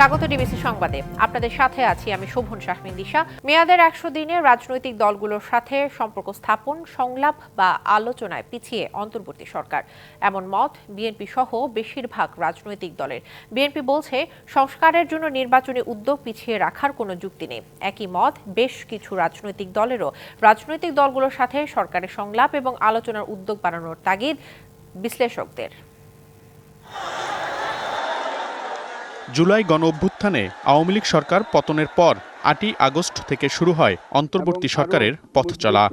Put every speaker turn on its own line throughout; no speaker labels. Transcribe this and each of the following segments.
স্বাগত ডিবিসি সংবাদে। আপনাদের সাথে আছি আমি শোভন শাহমিন দিশা। মেয়াদের একশো দিনে রাজনৈতিক দলগুলোর সাথে সম্পর্ক স্থাপন, সংলাপ বা আলোচনায় পিছিয়ে অন্তর্বর্তী সরকার। এমন মত বিএনপি সহ বেশিরভাগ রাজনৈতিক দলের। বিএনপি বলছে, সংস্কারের জন্য নির্বাচনী উদ্যোগ পিছিয়ে রাখার কোনো যুক্তি নেই। একই মত বেশ কিছু রাজনৈতিক দলেরও। রাজনৈতিক দলগুলোর সাথে সরকারের সংলাপ এবং আলোচনার উদ্যোগ বাড়ানোর তাগিদ বিশ্লেষকদের।
জুলাই গণ অভ্যুত্থানে আওয়ামী লীগ সরকার পতনের পর আটই আগস্ট থেকে শুরু হয় অন্তর্বর্তী সরকারের পথ চলা।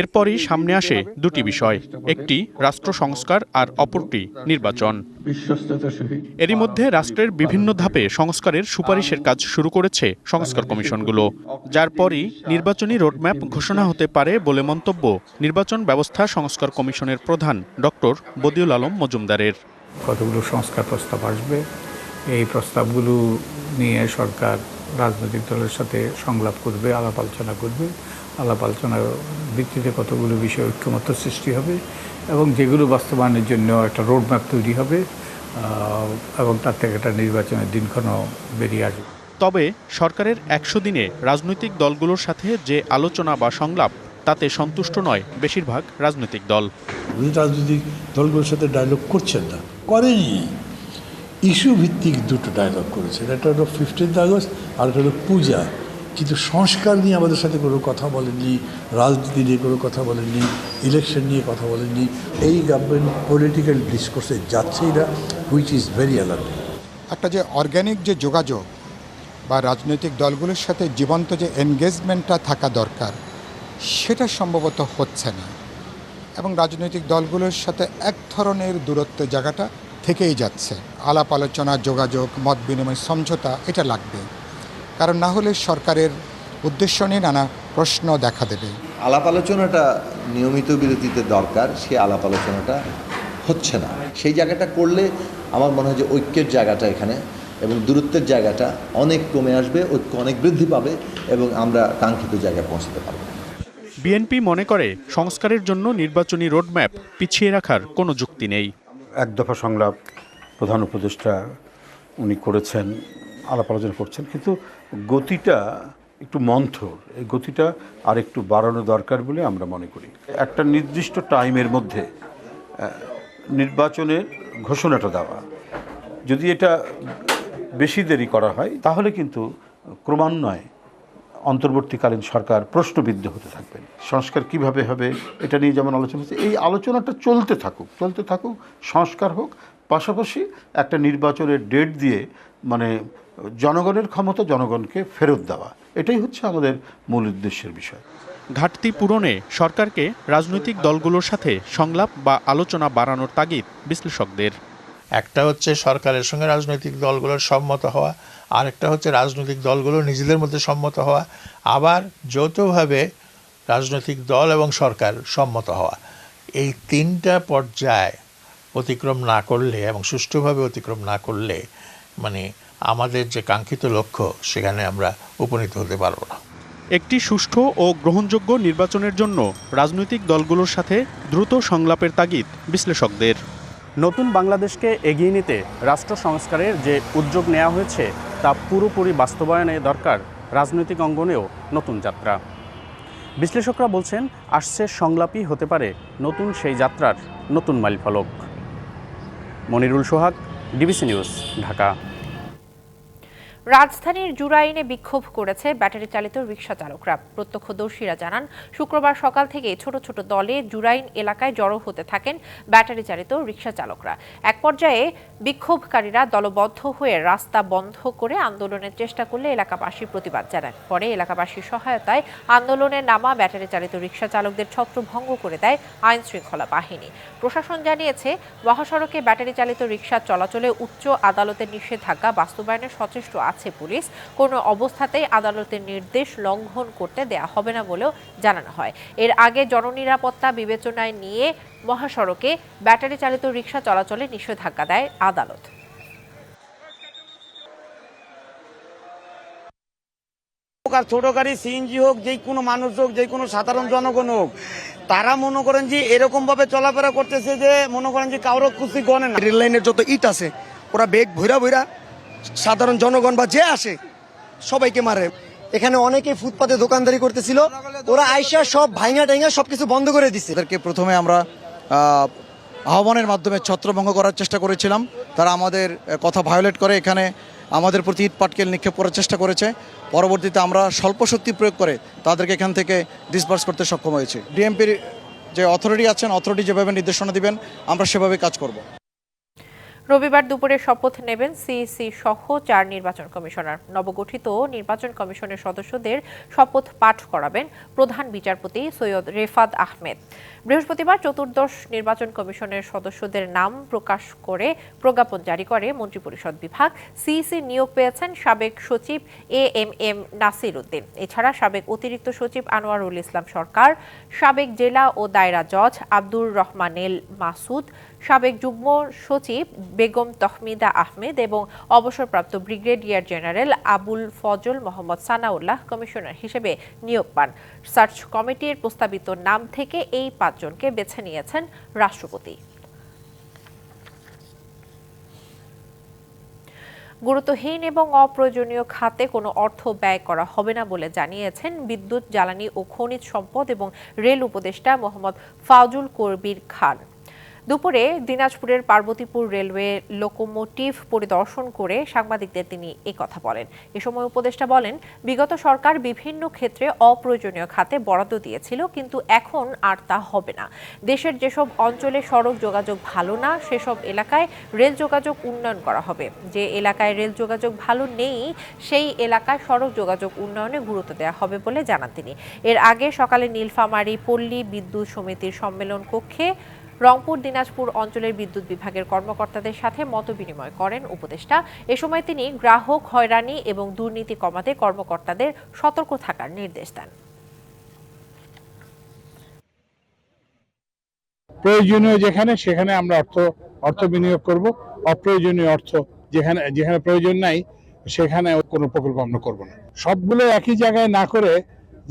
এরপরই সামনে আসে দুটি বিষয় একটি রাষ্ট্র সংস্কার আর অপরটি নির্বাচন। এরই মধ্যে রাষ্ট্রের বিভিন্ন ধাপে সংস্কারের সুপারিশের কাজ শুরু করেছে সংস্কার কমিশনগুলো যার পরই নির্বাচনী রোডম্যাপ ঘোষণা হতে পারে বলে মন্তব্য নির্বাচন ব্যবস্থা সংস্কার কমিশনের প্রধান ডক্টর বদিউল আলম মজুমদারের।
কতগুলো সংস্কার প্রস্তাব আসবে? এই প্রস্তাবগুলো নিয়ে সরকার রাজনৈতিক দলের সাথে সংলাপ করবে আলাপ আলোচনা করবে। আলাপ আলোচনার ভিত্তিতে কতগুলো বিষয় ঐক্যমত্য সৃষ্টি হবে এবং যেগুলো বাস্তবায়নের জন্য একটা রোডম্যাপ তৈরি হবে এবং তার থেকে একটা নির্বাচনের দিনক্ষণও বেরিয়ে আসবে।
তবে সরকারের একশো দিনে রাজনৈতিক দলগুলোর সাথে যে আলোচনা বা সংলাপ তাতে সন্তুষ্ট নয় বেশিরভাগ রাজনৈতিক দল।
রাজনৈতিক দলগুলোর সাথে ডায়লগ করছেন না। করেনি ইস্যু ভিত্তিক দুটো ডায়লগ করেছেন একটা হলো ফিফটিন্থ আগস্ট, আর একটা হলো পূজা। কিন্তু সংস্কার নিয়ে আমাদের সাথে কোনো কথা বলেননি, রাজনীতি নিয়ে কোনো কথা বলেননি ইলেকশন নিয়ে কথা বলেননি। এই গভর্নমেন্ট পলিটিক্যাল ডিসকোর্সে যাচ্ছেই না হুইচ ইজ ভেরি অ্যালার্মিং
একটা যে অর্গ্যানিক যে যোগাযোগ বা রাজনৈতিক দলগুলোর সাথে জীবন্ত যে এনগেজমেন্টটা থাকা দরকার, সেটা সম্ভবত হচ্ছে না। এবং রাজনৈতিক দলগুলোর সাথে এক ধরনের দূরত্ব জায়গাটা থেকেই যাচ্ছে। আলাপ আলোচনা যোগাযোগ মত বিনিময় সমঝোতা এটা লাগবে। কারণ না হলে সরকারের উদ্দেশ্য নিয়ে নানা প্রশ্ন দেখা দেবে।
আলাপ আলোচনাটা নিয়মিত বিরতিতে দরকার সে আলাপ আলোচনাটা হচ্ছে না। সেই জায়গাটা করলে আমার মনে হয় যে ঐক্যের জায়গাটা এখানে এবং দূরত্বের জায়গাটা অনেক কমে আসবে ঐক্য অনেক বৃদ্ধি পাবে এবং আমরা কাঙ্ক্ষিত জায়গায় পৌঁছতে পারব।
বিএনপি মনে করে সংস্কারের জন্য নির্বাচনী রোডম্যাপ পিছিয়ে রাখার কোনো যুক্তি নেই।
এক দফা সংলাপ প্রধান উপদেষ্টা উনি করেছেন, আলাপ আলোচনা করছেন, কিন্তু গতিটা একটু মন্থর। এই গতিটা আর একটু বাড়ানো দরকার বলে আমরা মনে করি। একটা নির্দিষ্ট টাইমের মধ্যে নির্বাচনের ঘোষণাটা দেওয়া। যদি এটা বেশি দেরি করা হয়, তাহলে কিন্তু ক্রমান্বয়ে অন্তর্বর্তীকালীন সরকার প্রশ্নবিদ্ধ হতে থাকবেন। সংস্কার কীভাবে হবে এটা নিয়ে যেমন আলোচনা হচ্ছে এই আলোচনাটা চলতে থাকুক চলতে থাকুক সংস্কার হোক পাশাপাশি একটা নির্বাচনের ডেট দিয়ে মানে জনগণের ক্ষমতা জনগণকে ফেরত দেওয়া এটাই হচ্ছে আমাদের মূল উদ্দেশ্যের বিষয়।
ঘাটতি পূরণে সরকারকে রাজনৈতিক দলগুলোর সাথে সংলাপ বা আলোচনা বাড়ানোর তাগিদ বিশ্লেষকদের।
একটা হচ্ছে সরকারের সঙ্গে রাজনৈতিক দলগুলোর সম্মত হওয়া আরেকটা হচ্ছে রাজনৈতিক দলগুলো নিজেদের মধ্যে সম্মত হওয়া আবার যৌথভাবে রাজনৈতিক দল এবং সরকার সম্মত হওয়া। এই তিনটা পর্যায় অতিক্রম না করলে এবং সুষ্ঠুভাবে অতিক্রম না করলে মানে আমাদের যে কাঙ্ক্ষিত লক্ষ্য সেখানে আমরা উপনীত হতে পারব না।
একটি সুষ্ঠু ও গ্রহণযোগ্য নির্বাচনের জন্য রাজনৈতিক দলগুলোর সাথে দ্রুত সংলাপের তাগিদ বিশ্লেষকদের।
নতুন বাংলাদেশকে এগিয়ে নিতে রাষ্ট্র সংস্কারের যে উদ্যোগ নেওয়া হয়েছে তা পুরোপুরি বাস্তবায়নে দরকার রাজনৈতিক অঙ্গনেও নতুন যাত্রা। বিশ্লেষকরা বলছেন, আসছে সংলাপই হতে পারে নতুন সেই যাত্রার নতুন মাইলফলক। Monirul Sohag, DBC news, Dhaka.
রাজধানীর জুরাইনে বিক্ষোভ করেছে ব্যাটারি চালিত রিকশা চালকরা। প্রত্যক্ষদর্শীরা জানান, শুক্রবার সকাল থেকে ছোট ছোট দলে জুরাইন এলাকায় জড়ো হতে থাকেন ব্যাটারি চালিত রিকশা চালকরা। এক পর্যায়ে বিক্ষোভকারীরা দলবদ্ধ হয়ে রাস্তা বন্ধ করে আন্দোলনের চেষ্টা করলে এলাকাবাসী প্রতিবাদ জানান। পরে এলাকাবাসীর সহায়তায় আন্দোলনে নামা ব্যাটারি চালিত রিকশা চালকদের ছত্রভঙ্গ করে দেয় আইন শৃঙ্খলা বাহিনী। প্রশাসন জানিয়েছে, মহাসড়কে ব্যাটারি চালিত রিকশা চলাচলে উচ্চ আদালতের নিষেধাজ্ঞা বাস্তবায়নে সচেষ্ট আছে। পুলিশ। কোনো অবস্থাতেই আদালতের নির্দেশ লঙ্ঘন করতে দেয়া হবে না বলেও জানানো হয়। এর আগে জননিরাপত্তা বিবেচনায় নিয়ে মহাসড়কে ব্যাটারি চালিত রিকশা চলাচলে নিষেধাজ্ঞা দেয় আদালত।
আর ছোট গাড়ি সিএনজি হোক যে কোনো মানুষ হোক যে কোনো সাধারণ জনগণ হোক তারা মনে করেন যে এরকম ভাবে চলাফেরা করতেছে যে মনে করেন যে কারও খুশি গণে না।
রেল লাইনের যত ইট আছে ওরা বেগ ভৈরা ভৈরা
সাধারণ জনগণ বা যে আসে, সবাইকে মারে। এখানে অনেকে ফুটপাতে দোকানদারি করতেছিল। ওরা আইসা সব ভাইঙা টাইঙা সবকিছু বন্ধ করে দিছে।
তাদেরকে প্রথমে আমরা আহ্বানের মাধ্যমে ছত্রভঙ্গ করার চেষ্টা করেছিলাম। তারা আমাদের কথা ভায়োলেট করে। এখানে আমাদের প্রতি ইট পাটকেল নিক্ষেপ করার চেষ্টা করেছে। পরবর্তীতে আমরা স্বল্প শক্তি প্রয়োগ করে তাদেরকে এখান থেকে ডিসবার্স করতে সক্ষম হয়েছি। ডিএমপির যে অথরিটি আছেন অথরিটি যেভাবে নির্দেশনা দিবেন, আমরা সেভাবে কাজ করব।
রবিবার দুপুরে শপথ নেবেন সিইসি সহ চার নির্বাচন কমিশনার। নবগঠিত নির্বাচন কমিশনের সদস্যদের শপথ পাঠ করাবেন প্রধান বিচারপতি সৈয়দ রেফাত আহমেদ। বৃহস্পতিবার চতুর্দশ নির্বাচন কমিশনের সদস্যদের নাম প্রকাশ করে প্রজ্ঞাপন জারি করে মন্ত্রিপরিষদ বিভাগ। সিইসি নিয়োগ পেয়েছেন সাবেক সচিব A M M Nasir Uddin. এছাড়া সাবেক অতিরিক্ত সচিব আনোয়ারুল ইসলাম সরকার, সাবেক জেলা ও দায়রা জজ আব্দুর রহমানেল মাসুদ, সাবেক যুগ্ম সচিব বেগম তহমিদা আহমেদ এবং অবসরপ্রাপ্ত brigadier general Abul Fazal Mohammad Sanaullah commissioner হিসেবে নিয়োগ পান। সার্চ কমিটির প্রস্তাবিত নাম থেকে এই পাঁচজনকে বেছে নিয়েছেন রাষ্ট্রপতি। গুরুত্বহীন এবং অপ্রয়োজনীয় খাতে কোনো অর্থ ব্যয় করা হবে না বলে জানিয়েছেন বিদ্যুৎ, জ্বালানি ও খনিজ সম্পদ এবং রেল উপদেষ্টা মোহাম্মদ ফাজুল কবির খান। দুপুরে দিনাজপুরের পার্বতীপুর রেলওয়ে লোকোমোটিভ পরিদর্শন করে সাংবাদিকদের তিনি কথা বলেন। এ সময় উপদেষ্টা বলেন, বিগত সরকার বিভিন্ন ক্ষেত্রে অপ্রয়োজনীয় খাতে বরাদ্দ দিয়েছিল, কিন্তু এখন আর তা হবে না। দেশের যেসব অঞ্চলে সড়ক যোগাযোগ ভালো না, সেসব এলাকায় রেল যোগাযোগ উন্নয়ন করা হবে। যে এলাকায় রেল যোগাযোগ ভালো নেই, সেই এলাকায় সড়ক যোগাযোগ উন্নয়নে গুরুত্ব দেওয়া হবে বলে জানান তিনি। এর আগে সকালে নীলফামারী পল্লী বিদ্যুৎ সমিতির সম্মেলন কক্ষে রংপুর, দিনাজপুর অঞ্চলের বিদ্যুৎ বিভাগের কর্মকর্তাদের সাথে মতবিনিময় করেন উপদেষ্টা। এ সময় তিনি গ্রাহক হয়রানি এবং দুর্নীতি কমাতে কর্মকর্তাদের সতর্ক থাকার নির্দেশ দেন।
প্রয়োজনীয় যেখানে, সেখানে আমরা অর্থ অর্থ বিনিয়োগ করব। অপ্রয়োজনীয় অর্থ যেখানে যেখানে প্রয়োজন নাই, সেখানে কোনো প্রকল্প আমরা করব না। সবগুলো একই জায়গায় না করে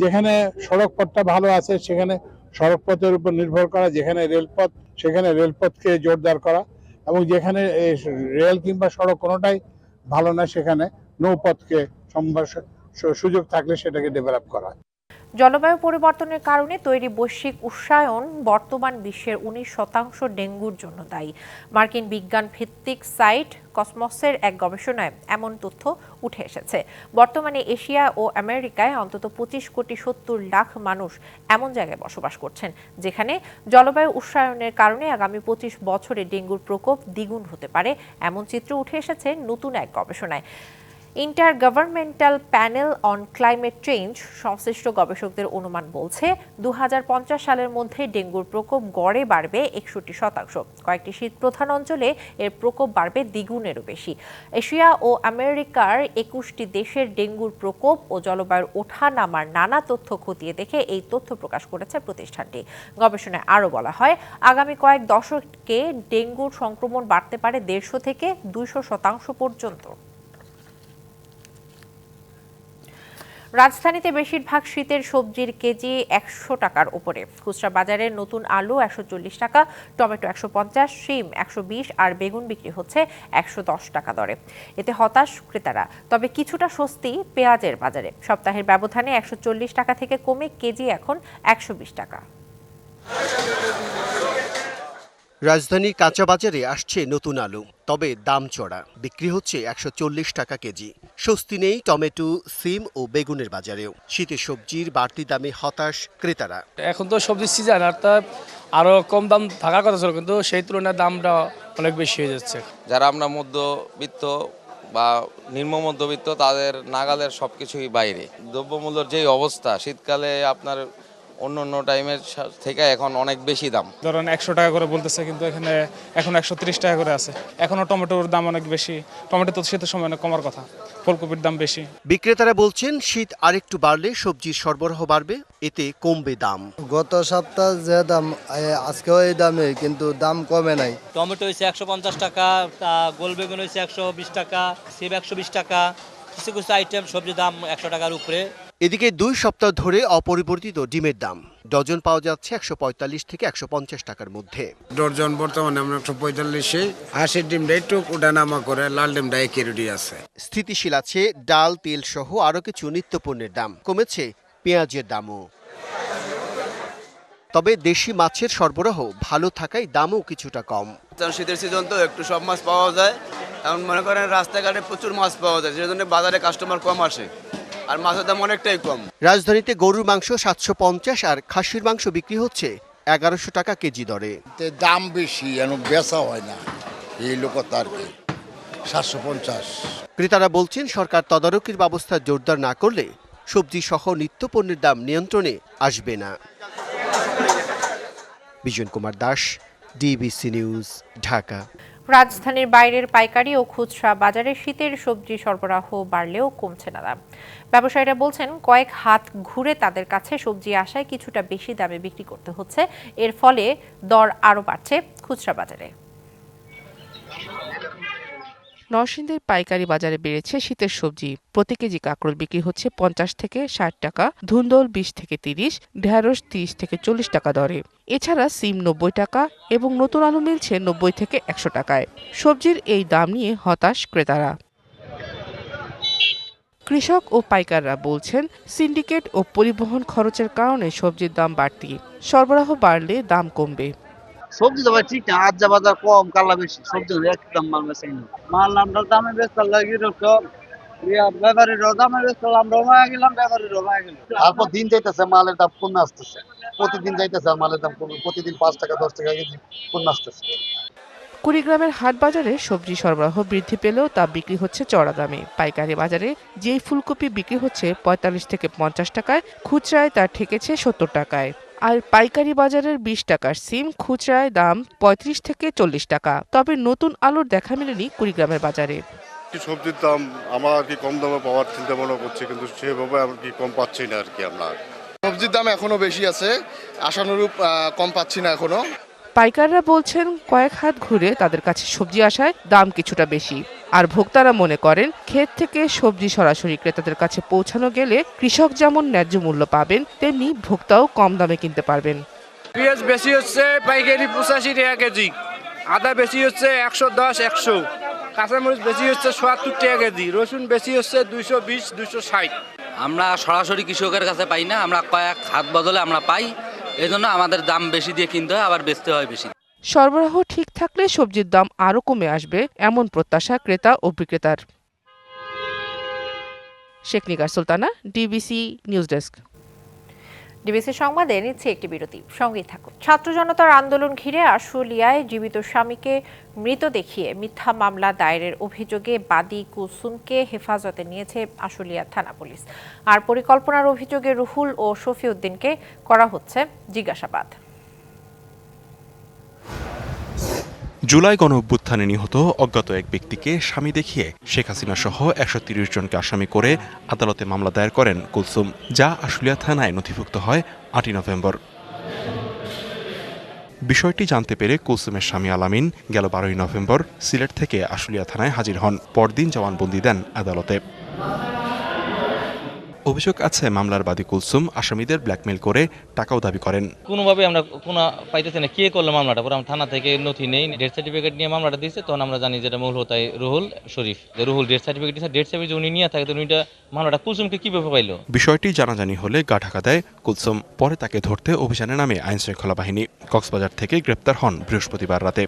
যেখানে সড়ক পথটা ভালো আছে, সেখানে সড়ক পথের উপর নির্ভর করা, যেখানে রেলপথ, সেখানে রেলপথকে জোরদার করা এবং যেখানে রেল কিংবা সড়ক কোনোটাই ভালো না, সেখানে নৌপথকে সুযোগ থাকলে সেটাকে ডেভেলপ করা।
জলবায়ু পরিবর্তনের কারণে তৈরি বৈশ্বিক উষ্ণায়ন বর্তমান বিশ্বের উনিশ শতাংশ ডেঙ্গুর জন্য দায়ী। মার্কিন বিজ্ঞান ভিত্তিক সাইট কসমসের এক গবেষণায় এমন তথ্য উঠে এসেছে। বর্তমানে এশিয়া ও আমেরিকায় অন্তত পঁচিশ কোটি সত্তর লাখ মানুষ এমন জায়গায় বসবাস করছেন, যেখানে জলবায়ু উষ্ণায়নের কারণে আগামী পঁচিশ বছরে ডেঙ্গুর প্রকোপ দ্বিগুণ হতে পারে, এমন চিত্র উঠে এসেছে নতুন এক গবেষণায়। Intergovernmental panel on climate change, সংশ্লিষ্ট গবেষকদের অনুমান বলছে দু হাজার পঞ্চাশ সালের মধ্যে ডেঙ্গুর প্রকোপ গড়ে বাড়বে একষট্টি শতাংশ। কয়েকটি শীত প্রধান অঞ্চলে এর প্রকোপ বাড়বে দ্বিগুণেরও বেশি। এশিয়া ও আমেরিকার একুশটি দেশের ডেঙ্গুর প্রকোপ ও জলবায়ুর ওঠা নামার নানা তথ্য খতিয়ে দেখে এই তথ্য প্রকাশ করেছে প্রতিষ্ঠানটি। গবেষণায় আরও বলা হয়, আগামী কয়েক দশকে ডেঙ্গুর সংক্রমণ বাড়তে পারে দেড়শো থেকে দুইশো শতাংশ পর্যন্ত। রাজধানীতে বেশিরভাগ শীতের সবজির কেজি একশো টাকার উপরে। খুচরা বাজারে নতুন আলু একশো চল্লিশ টাকা, টমেটো একশো পঞ্চাশ, শিম একশো বিশ আর বেগুন বিক্রি হচ্ছে একশো দশ টাকা দরে। এতে হতাশ ক্রেতারা। তবে কিছুটা স্বস্তি পেঁয়াজের বাজারে। সপ্তাহের ব্যবধানে একশো চল্লিশ টাকা থেকে কমে কেজি এখন একশো বিশ টাকা।
রাজধানী কাঁচা বাজারে আসছে নতুন আলু তবে দাম চড়া। বিক্রি হচ্ছে একশো চল্লিশ টাকা কেজি। স্বস্তি নেই টমেটো সিম ও বেগুনের বাজারেও। শীতের সবজির বাড়তি দামে হতাশ ক্রেতারা।
এখন তো সবজির সিজন আর তা আরও কম দাম থাকার কথা ছিল কিন্তু সেই তুলনায় দামটা অনেক বেশি হয়ে যাচ্ছে।
যারা আমরা মধ্যবিত্ত বা নিম্ন মধ্যবিত্ত তাদের নাগালের সব কিছুই বাইরে। দ্রব্যমূল্যের যেই অবস্থা শীতকালে আপনার অন্য অন্য টাইমের থেকে এখন অনেক বেশি দাম।
ধরেন একশো টাকা করে বলতেছে কিন্তু এখানে এখন একশো তিরিশ টাকা করে আছে। এখনও টমেটোর দাম অনেক বেশি। টমেটো তো শীতের সময় অনেক কমার কথা। ফুলকপির দাম বেশি।
বিক্রেতারা বলছেন শীত আরেকটু বাড়লে সবজির সরবরাহ বাড়বে এতে কমবে দাম।
গত সপ্তাহ যে দাম আজকেও এই দামে কিন্তু দাম কমে নাই।
টমেটো হয়েছে একশো পঞ্চাশ টাকা তা গোল বেগুন হয়েছে একশো বিশ টাকা সেব একশো বিশ টাকা কিছু কিছু আইটেম সবজির দাম একশো টাকার উপরে।
এদিকে দুই সপ্তাহ ধরে অপরিবর্তিত ডিমের দাম। ডজন পাওয়া যাচ্ছে একশো পঁয়তাল্লিশ থেকে একশো পঞ্চাশ টাকার মধ্যে।
ডজন বর্তমানে আমরা একশো পঁয়তাল্লিশে। হাঁসের ডিমটা একটু ওঠানামা করে লাল ডিমটা একই রেডি আছে।
স্থিতিশীল আছে ডাল তেল সহ আরও কিছু নিত্যপণ্যের দাম। কমেছে পেঁয়াজের দামও। তবে দেশি মাছের সরবরাহ ভালো থাকায় দামও কিছুটা কম।
শীতের সিজন তো একটু সব মাছ পাওয়া যায়। এখন মনে করেন রাস্তাঘাটে প্রচুর মাছ পাওয়া যায় সেজন্য বাজারে কাস্টমার কম আসে। আর মাছের দাম অনেকটাই কম।
রাজধানীতে গরুর মাংস সাতশো পঞ্চাশ আর খাসির মাংস বিক্রি হচ্ছে এগারোশো টাকা কেজি দরে।
দাম বেশি বেচা হয় না। এই লোকত আর কি? সাতশো পঞ্চাশ।
ক্রেতারা বলছেন সরকার তদারকির ব্যবস্থা জোরদার না করলে সবজি সহ নিত্যপণ্যের দাম নিয়ন্ত্রণে আসবে না। Bijon Kumar Das DBC news Dhaka.
রাজধানীর বাইরের পাইকারি ও খুচরা বাজারে শীতের সবজি সরবরাহ বাড়লেও কমছে না দাম। ব্যবসায়ীরা বলছেন, কয়েক হাত ঘুরে তাদের কাছে সবজি আসায় কিছুটা বেশি দামে বিক্রি করতে হচ্ছে। এর ফলে দর আরও বাড়ছে খুচরা বাজারে।
নরসিংদীর পাইকারি বাজারে বেড়েছে শীতের সবজি। প্রতি কেজি কাঁকরোল বিক্রি হচ্ছে পঞ্চাশ থেকে ষাট টাকা, ধুন্দল বিশ থেকে তিরিশ, ঢেঁড়স তিরিশ থেকে চল্লিশ টাকা দরে। এছাড়া সিম নব্বই টাকা এবং নতুন আলু মিলছে নব্বই থেকে একশো টাকায়। সবজির এই দাম নিয়ে হতাশ ক্রেতারা। কৃষক ও পাইকাররা বলছেন, সিন্ডিকেট ও পরিবহন খরচের কারণে সবজির দাম বাড়তি। সরবরাহ বাড়লে দাম কমবে।
সবজি তো ভাই ঠিক না আজ যা বাজার কম কালা বেশি সবজি একদম মাল বেশি না মাল আমরা দামে বেচতে লাগি রকম? ব্যাপারীরাও দামে বেচতে আমরা মায়া গেলাম ব্যাপারীরাও মায়া গেল।
তারপর দিন যাইতেছে মালের দাম কমে আসতেছে। প্রতিদিন যাইতেছে আর মালের দাম কমে প্রতিদিন পাঁচ টাকা দশ টাকা কেজি কমে আসতেছে।
কুড়িগ্রামের হাট বাজারে সবজি সরবরাহ বৃদ্ধি পেলেও তা বিক্রি হচ্ছে চড়া দামে। পাইকারি বাজারে যেই ফুলকপি বিক্রি হচ্ছে পঁয়তাল্লিশ থেকে পঞ্চাশ টাকায় খুচরায় তা ঠেকেছে সত্তর টাকায়। আর পাইকারি বাজারের বিশ টাকার সিম খুচরায় দাম পঁয়ত্রিশ থেকে চল্লিশ টাকা। তবে নতুন আলুর দেখা মেলেনি কুড়িগ্রামের বাজারে।
সবজির দাম আমরা আর কি কম দামে পাওয়ার চিন্তা ভাবনা করছি কিন্তু সেভাবে আমার কি কম পাচ্ছি না আর কি আমরা।
সবজির দাম এখনও বেশি আছে আশানুরূপ কম পাচ্ছি না এখনও।
পাইকাররা বলছেন কয়েক হাত ঘুরে তাদের কাছে সবজি আসায় দাম কিছুটা বেশি। আর ভোক্তারা মনে করেন ক্ষেত থেকে সবজি সরাসরি ক্রেতাদের কাছে পৌঁছানো গেলে কৃষক যেমন ন্যায্য মূল্য পাবেন তেমনি ভোক্তাও কম দামে কিনতে পারবেন।
পেঁয়াজ বেশি হচ্ছে পাইকারি পঁচাশি টাকা কেজি আদা বেশি হচ্ছে একশো দশ একশো। কাঁচামরিচ বেশি হচ্ছে সত্তর টাকা কেজি রসুন বেশি হচ্ছে দুইশো বিশ দুইশো ষাট।
আমরা সরাসরি কৃষকের কাছে পাই না আমরা কয়েক হাত বদলে আমরা পাই। এই জন্য আমাদের দাম বেশি দিয়ে কিনতে হয়, আবার বেচতে হয় বেশি।
সরবরাহ ঠিক থাকলে সবজির দাম আরও কমে আসবে, এমন প্রত্যাশা ক্রেতা ও বিক্রেতার। Sheikh Nigar Sultana, DBC news desk.
DBC সংবাদে নিচ্ছে একটি বিরতি। সঙ্গেই থাকুন। ছাত্র জনতার আন্দোলন ঘিরে আশুলিয়ায় জীবিত স্বামীকে মৃত দেখিয়ে মিথ্যা মামলা দায়েরের অভিযোগে বাদী কুসুমকে হেফাজতে নিয়েছে আশুলিয়া থানা পুলিশ। আর পরিকল্পনার অভিযোগে রুহুল ও শফিউদ্দিনকে করা হচ্ছে জিজ্ঞাসাবাদ।
জুলাই গণ অভ্যুত্থানে নিহত অজ্ঞাত এক ব্যক্তিকে স্বামী দেখিয়ে শেখ হাসিনা সহ একশো তিরিশ জনকে আসামি করে আদালতে মামলা দায়ের করেন কুলসুম, যা আশুলিয়া থানায় নথিভুক্ত হয় আটই নভেম্বর। বিষয়টি জানতে পেরে কুলসুমের স্বামী আলামিন গেল বারোই নভেম্বর সিলেট থেকে আশুলিয়া থানায় হাজির হন। পরদিন জবানবন্দি দেন আদালতে। অভিযোগ আছে মামলার বাদী কুলসুম আসামিদের ব্ল্যাকমেল করে টাকাও দাবি করেন।
কোনোভাবে আমরা কোনো পাইতেছি না। কে করল মামলাটা? পরে আমরা থানা থেকে নথি নেই। ডেথ সার্টিফিকেট নিয়ে মামলাটা দিয়েছে তখন আমরা জানি যেটা মূল হতাই রুহুল শরীফ। যে রুহুল ডেথ সার্টিফিকেট দিয়েছে ডেথ সার্টিফিকেট উনি নিয়ে থাকে তো উনিটা মামলাটা কুলসুমকে কীভাবে পাইলো?
বিষয়টি জানাজানি হলে গা ঢাকা দেয় কুলসুম। পরে তাকে ধরতে অভিযানে নামে আইনশৃঙ্খলা বাহিনী। কক্সবাজার থেকে গ্রেপ্তার হন বৃহস্পতিবার রাতে।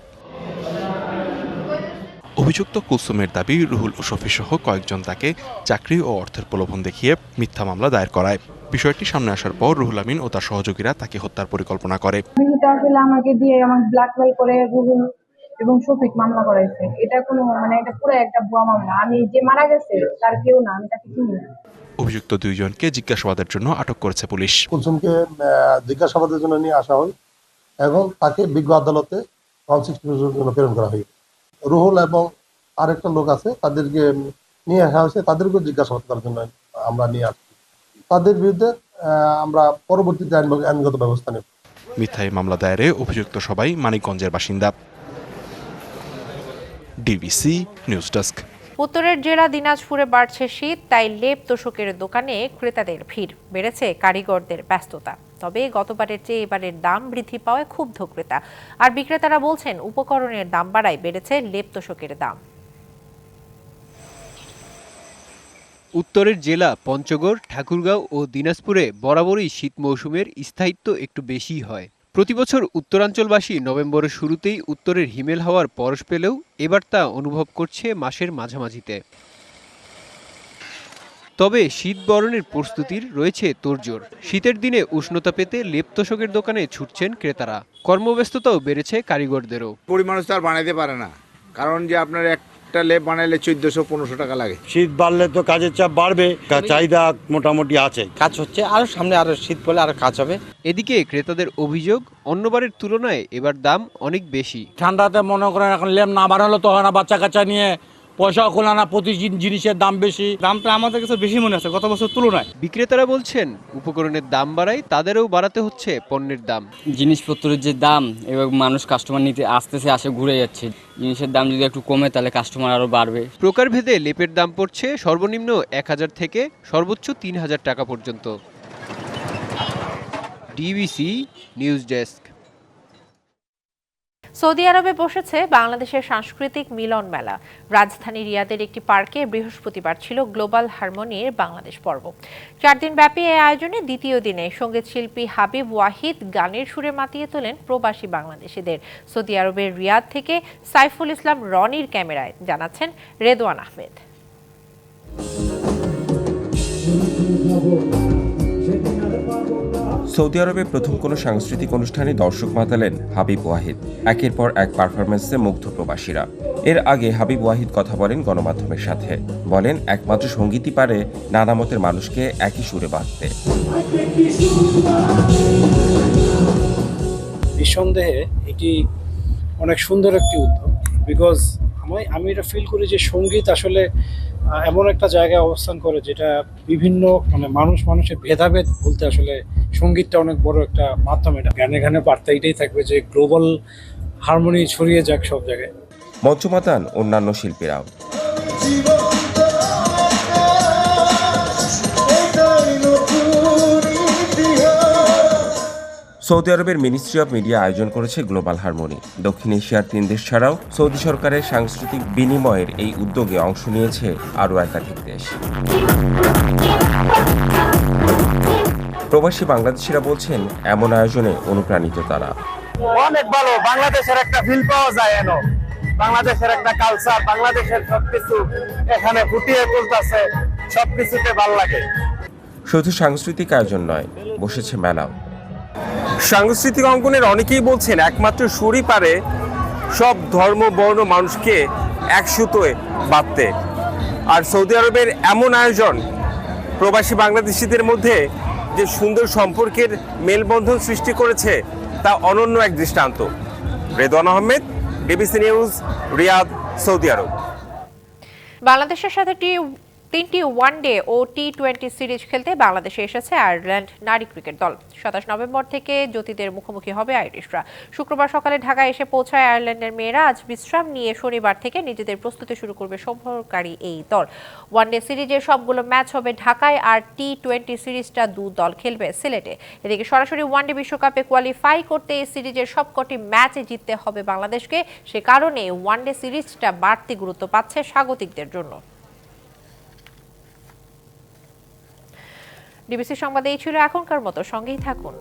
অভিযুক্ত কুলসুমের দাবি রুহুল ও শফি সহ কয়েকজন তাকে চাকরি ও অর্থের প্রলোভন দেখিয়ে মিথ্যা মামলা দায়ের করায়। বিষয়টি সামনে আসার পর রুহুল আমিন ও তার সহযোগীরা তাকে হত্যার পরিকল্পনা করে।
আসলে আমাকে দিয়ে আমাকে ব্ল্যাকমেল করে রুহুল এবং শফিক মামলা করাইছে। এটা কোনো মানে এটা পুরো একটা ভুয়া মামলা। আমি যে মারা গেছে তার কেউ না আমি তাকে চিনি না।
অভিযুক্ত দুইজনকে জিজ্ঞাসাবাদের জন্য আটক করেছে পুলিশ।
কুলসুমকে আহ, জিজ্ঞাসাবাদের জন্য নিয়ে আসা হয় এবং তাকে বিজ্ঞ আদালতে ওয়ান জন্য প্রেরণ করা হয়। রুহুল এবং আরেকটা লোক আছে তাদেরকে নিয়ে আসা হয়েছে তাদেরকেও জিজ্ঞাসাবাদ করার জন্য আমরা নিয়ে আসছি। তাদের বিরুদ্ধে আহ, আমরা পরবর্তীতে আইনগত ব্যবস্থা নেব।
মিথ্যায় মামলা দায়েরে অভিযুক্ত সবাই মানিকগঞ্জের বাসিন্দা। ডিবিসি নিউজ ডেস্ক
উত্তরের জেলা দিনাজপুরে বাড়ছে শীত তাই লেপ তোষকের দোকানে ক্রেতাদের ভিড় বেড়েছে কারিগরদের ব্যস্ততা। তবে গতবারের চেয়ে এবারের দাম বৃদ্ধি পাওয়ায় ক্ষুব্ধ ক্রেতা। আর বিক্রেতারা বলছেন, উপকরণের দাম বাড়ায় বেড়েছে লেপ তোষকের দাম।
উত্তরের জেলা পঞ্চগড়, ঠাকুরগাঁও ও দিনাজপুরে বরাবরই শীত মৌসুমের স্থায়িত্ব একটু বেশিই হয়। প্রতিবছর উত্তরাঞ্চলবাসী নভেম্বরের শুরুতেই উত্তরের হিমেল হাওয়ার পরশ পেলেও এবার তা অনুভব করছে মাসের মাঝামাঝিতে। তবে শীত বরণের প্রস্তুতির রয়েছে তোড়জোড়। শীতের দিনে উষ্ণতা পেতে লেপ্তশকের দোকানে ছুটছেন ক্রেতারা। কর্মব্যস্ততাও বেড়েছে কারিগরদেরও।
মানুষ তো আর বানাইতে পারে না। কারণ যে আপনার একটা লেপ বানাইলে চোদ্দশো পনেরোশো টাকা লাগে।
শীত বাড়লে তো কাজের চাপ বাড়বে চাহিদা মোটামুটি আছে।
কাজ হচ্ছে আরও সামনে আরও শীত পড়লে আরও কাজ হবে। এদিকে ক্রেতাদের অভিযোগ অন্যবারের তুলনায় এবার দাম অনেক বেশি।
ঠান্ডাতে মনে করেন এখন লেপ না বানালো তো হয় না বাচ্চা কাচ্চা নিয়ে পয়সাও খোলা না প্রতি জিনিসের দাম বেশি।
দামটা আমাদের কাছে বেশি মনে আছে গত বছর তুলনায়।
বিক্রেতারা বলছেন উপকরণের দাম বাড়ায় তাদেরও বাড়াতে হচ্ছে পণ্যের দাম।
জিনিসপত্রের যে দাম এবং মানুষ কাস্টমার নিতে আসতেছে আসে ঘুরে যাচ্ছে। জিনিসের দাম যদি একটু কমে তাহলে কাস্টমার আরও বাড়বে।
প্রকারভেদে লেপের দাম পড়ছে সর্বনিম্ন এক হাজার থেকে সর্বোচ্চ তিন হাজার টাকা পর্যন্ত। DBC news desk.
সৌদি আরবে বসেছে বাংলাদেশের সাংস্কৃতিক মিলন মেলা। রাজধানী রিয়াদের একটি পার্কে বৃহস্পতিবার ছিল গ্লোবাল হারমোনির বাংলাদেশ পর্ব। চার দিন ব্যাপী এই আয়োজনে দ্বিতীয় দিনে সংগীত শিল্পী হাবিব ওয়াহিদ গানের সুরে মাতিয়ে তোলেন প্রবাসী বাংলাদেশিদের। সৌদি আরবের রিয়াদ থেকে সাইফুল ইসলাম রনির ক্যামেরায় জানাচ্ছেন রেদওয়ান আহমেদ।
সৌদি আরবে প্রথম কোনো সাংস্কৃতিক অনুষ্ঠানে দর্শক মাতালেন হাবিব ওয়াহিদ। একের পর এক পারফরমেন্সে মুগ্ধ প্রবাসীরা। এর আগে হাবিব ওয়াহিদ কথা বলেন গণমাধ্যমের সাথে। বলেন, একমাত্র সঙ্গীতই পারে নানা মতের মানুষকে একই সুরে বাঁধতে।
নিঃসন্দেহে এটি অনেক সুন্দর একটি উদ্যোগ। বিকজ আমি আমি এটা ফিল করি যে সংগীত আসলে এমন একটা জায়গায় অবস্থান করে যেটা বিভিন্ন মানে মানুষ মানুষের ভেদাভেদ বলতে আসলে সঙ্গীতটা অনেক বড় একটা মাধ্যম এটা। গানে গানে বার্তা এটাই থাকবে যে গ্লোবাল হারমোনি ছড়িয়ে যাক সব জায়গায়।
মঞ্চমাতান অন্যান্য শিল্পীরাও। সৌদি আরবের মিনিস্ট্রি অব মিডিয়া আয়োজন করেছে গ্লোবাল হারমোনি দক্ষিণ এশিয়ার তিন দেশ ছাড়াও সৌদি সরকারের সাংস্কৃতিক বিনিময়ের এই উদ্যোগে অংশ নিয়েছে আরও একাধিক দেশ। প্রবাসী বাংলাদেশিরা বলছেন এমন আয়োজনে অনুপ্রাণিত তারা।
অনেক ভালো বাংলাদেশের একটা ফিল পাওয়া যায় এনো। বাংলাদেশের একটা কালচার বাংলাদেশের সবকিছু এখানে ফুটিয়ে তুলতেছে সবকিছুতে ভালো লাগে।
শুধু সাংস্কৃতিক আয়োজন নয় বসেছে মেলাও।
সাংস্কৃতিক অঙ্গনের অনেকেই বলছেন একমাত্র সুরই পারে সব ধর্ম, বর্ণ মানুষকে এক সুতোয় বাঁধতে। আর সৌদি আরবের এমন আয়োজন প্রবাসী বাংলাদেশিদের মধ্যে যে সুন্দর সম্পর্কের মেলবন্ধন সৃষ্টি করেছে, তা অনন্য এক দৃষ্টান্ত। Redwan Ahmed DBC news, Riyadh, Saudi Arabia.
বাংলাদেশের সাথে টি তিনটি ওয়ানডে ও টি টোয়েন্টি সিরিজ খেলতে বাংলাদেশে এসেছে আয়ারল্যান্ড নারী ক্রিকেট দল। সাতাশ নভেম্বর থেকে জ্যোতিদের মুখোমুখি হবে আইরিশরা। শুক্রবার সকালে ঢাকায় এসে পৌঁছায় আয়ারল্যান্ডের মেয়েরা। আজ বিশ্রাম নিয়ে শনিবার থেকে নিজেদের প্রস্তুতি শুরু করবে সফরকারী এই দল। ওয়ানডে সিরিজের সবগুলো ম্যাচ হবে ঢাকায় আর টি টোয়েন্টি সিরিজটা দু দল খেলবে সিলেটে। এদিকে সরাসরি ওয়ানডে বিশ্বকাপে কোয়ালিফাই করতে এই সিরিজের সবকটি ম্যাচে জিততে হবে বাংলাদেশকে। সে কারণে ওয়ানডে সিরিজটা বাড়তি গুরুত্ব পাচ্ছে স্বাগতিকদের জন্য। ডিবিসি সংবাদে এই ছিল এখনকার মতো সঙ্গেই থাকুন।